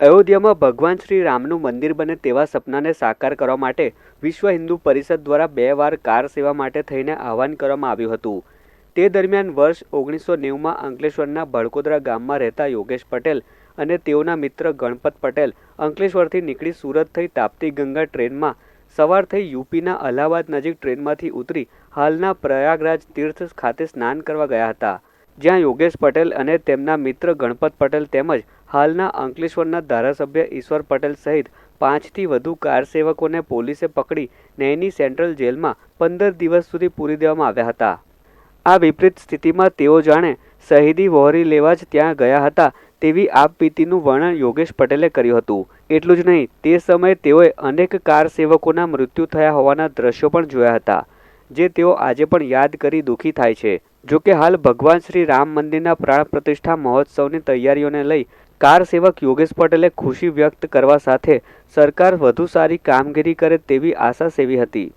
અયોધ્યામાં ભગવાન શ્રી રામનું મંદિર બને તેવા સપનાને સાકાર કરવા માટે વિશ્વ હિન્દુ પરિષદ દ્વારા બે વાર કાર સેવા માટે થઈને આહવાન કરવામાં આવ્યું હતું. તે દરમિયાન વર્ષ ઓગણીસો નેવુંમાં અંકલેશ્વરના ભડકોદરા ગામમાં રહેતા યોગેશ પટેલ અને તેઓના મિત્ર ગણપત પટેલ અંકલેશ્વરથી નીકળી સુરત થઈ તાપ્તી ગંગા ટ્રેનમાં સવાર થઈ યુપીના અલ્હાબાદ નજીક ટ્રેનમાંથી ઉતરી હાલના પ્રયાગરાજ તીર્થ ખાતે સ્નાન કરવા ગયા હતા. જ્યાં યોગેશ પટેલ અને તેમના મિત્ર ગણપત પટેલ તેમજ હાલના અંકલેશ્વરના ધારાસભ્ય ઈશ્વર પટેલ સહિત પાંચથી વધુ કાર સેવકોને પોલીસે પકડી નૈની સેન્ટ્રલ જેલમાં પંદર દિવસ સુધી પૂરી દેવામાં આવ્યા હતા. આ વિપરીત સ્થિતિમાં તેઓ જાણે શહીદી વહોરી લેવા જ ત્યાં ગયા હતા તેવી આપવીતીનું વર્ણન યોગેશ પટેલે કર્યું હતું. એટલું જ નહીં, તે સમયે તેઓએ અનેક કાર સેવકોના મૃત્યુ થયા હોવાના દ્રશ્યો પણ જોયા હતા, જે તેઓ આજે પણ યાદ કરી દુઃખી થાય છે. જોકે હાલ ભગવાન શ્રી રામ મંદિરના પ્રાણ પ્રતિષ્ઠા મહોત્સવની તૈયારીઓને લઈ કાર સેવક યોગેશ પટેલે ખુશી વ્યક્ત કરવા સાથે સરકાર વધુ સારી કામગીરી કરે તેવી આશા સેવી હતી.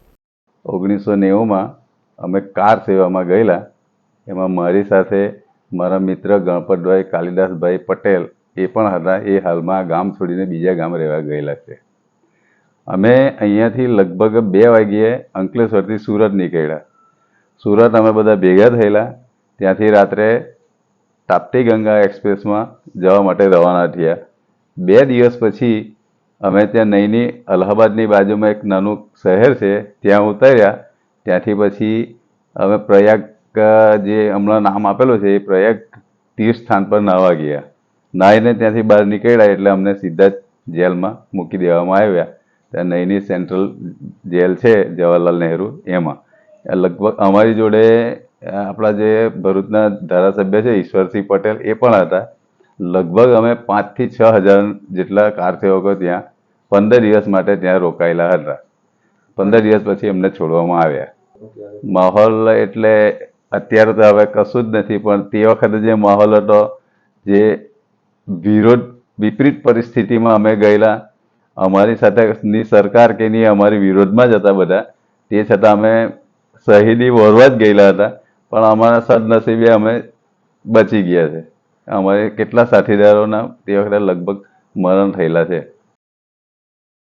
ઓગણીસો નેવુંમાં અમે કાર સેવામાં ગયેલા. એમાં મારી સાથે મારા મિત્ર ગણપતભાઈ કાલિદાસભાઈ પટેલ એ પણ હતા. એ હાલમાં ગામ છોડીને બીજા ગામ રહેવા ગયેલા છે. અમે અહીંયાથી લગભગ બે વાગ્યે અંકલેશ્વરથી સુરત નીકળ્યા. સુરત અમે બધા ભેગા થયેલા. ત્યાંથી રાત્રે તાપ્તી ગંગા એક્સપ્રેસમાં જવા માટે રવાના થયા. બે દિવસ પછી અમે ત્યાં નૈની અલ્હાબાદની બાજુમાં એક નાનું શહેર છે, ત્યાં ઉતર્યા. ત્યાંથી પછી અમે પ્રયાગ જે હમણાં નામ આપેલું છે, એ પ્રયાગ તીર્થ સ્થાન પર નાહવા ગયા. નાહીને ત્યાંથી બહાર નીકળ્યા એટલે અમને સીધા જ જેલમાં મૂકી દેવામાં આવ્યા. ત્યાં નૈની સેન્ટ્રલ જેલ છે, જવાહરલાલ નહેરુ, એમાં. લગભગ અમારી જોડે આપણા જે ભરૂચના ધારાસભ્ય છે, ઈશ્વરસિંહ પટેલ, એ પણ હતા. લગભગ અમે પાંચથી છ હજાર જેટલા કાર સેવકો ત્યાં પંદર દિવસ માટે ત્યાં રોકાયેલા હતા. પંદર દિવસ પછી એમને છોડવામાં આવ્યા. માહોલ એટલે અત્યારે તો હવે કશું જ નથી, પણ તે વખતે જે માહોલ હતો, જે વિરોધ, વિપરીત પરિસ્થિતિમાં અમે ગયેલા, અમારી સાથે ની સરકાર કે ની અમારી વિરોધમાં જ હતા બધા. તે છતાં અમે શહીદી વોરવા જ ગયેલા હતા. પણ અમારા સદનસીબે અમે બચી ગયા છે. અમારે કેટલા સાથીદારોના તે વખતે લગભગ મરણ થયેલા છે.